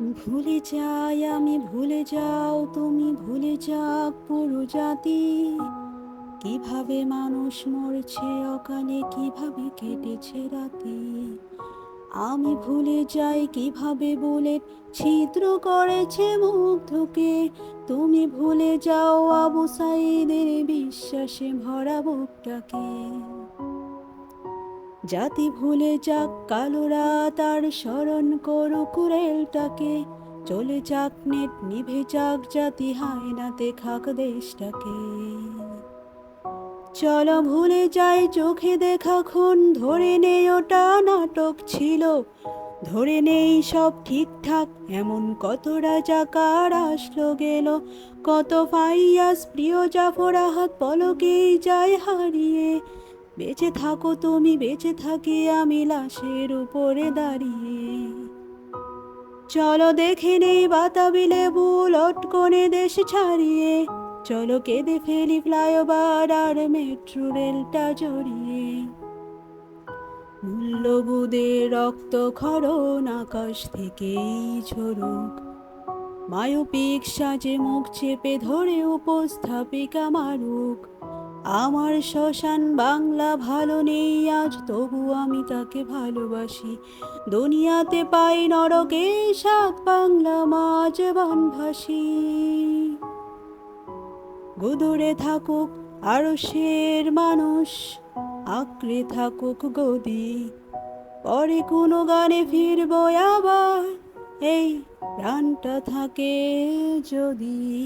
ভুলে যাই, আমি ভুলে যাও, তুমি ভুলে যাক পুরো জাতি। কীভাবে মানুষ মরছে অকালে, কীভাবে কেটেছে রাতে? আমি ভুলে যাই, কীভাবে বলে ছিদ্র করেছে মুগ্ধকে? তুমি ভুলে যাও, আবু সাইদের বিশ্বাসে ভরা বুকটাকে। জাতি ভুলে যাক কালোরা তার স্মরণ করো কুরেলটাকে চলে যাক, নেট নিভে যাক, জাতি হায়নাতে খাক দেশটাকে। চলো ভুলে যাই, চোখে দেখা খুন, ধরে নেই ওটা নাটক ছিল। ধরে নেই সব ঠিকঠাক, এমন কত রাজাকার আসলো গেল। কত ফাইয়াস, প্রিয় জাফর আহাত, পলকেই যায় হারিয়ে। বেঁচে থাকো তুমি, বেঁচে থাকি আমি লাশের উপরে দাঁড়িয়ে। চলো দেখে নেই বাতাবি লেবু, লটকনে দেশ ছাড়িয়ে। চলো কেঁদে ফেলি ফ্লাইওভার আর মেট্রো রেলটা জড়িয়ে। মূল্যবোধের রক্ত খরণ আকাশ থেকেই ঝরুক। মায়োপিক সাজে মুখ চেপে ধরে উপস্থাপিকা মারুক। আমার শ্মশান বাংলা ভালো নেই, আজ তবু আমি তাকে ভালোবাসি। দুনিয়াতে পাই নরকে সাত বাংলা মাঝ বনভাসী গুদুরে থাকুক আরও শের মানুষ, আঁকড়ে থাকুক গদি। পরে কোনো গানে ফিরবো আবার, এই প্রাণটা থাকে যদি।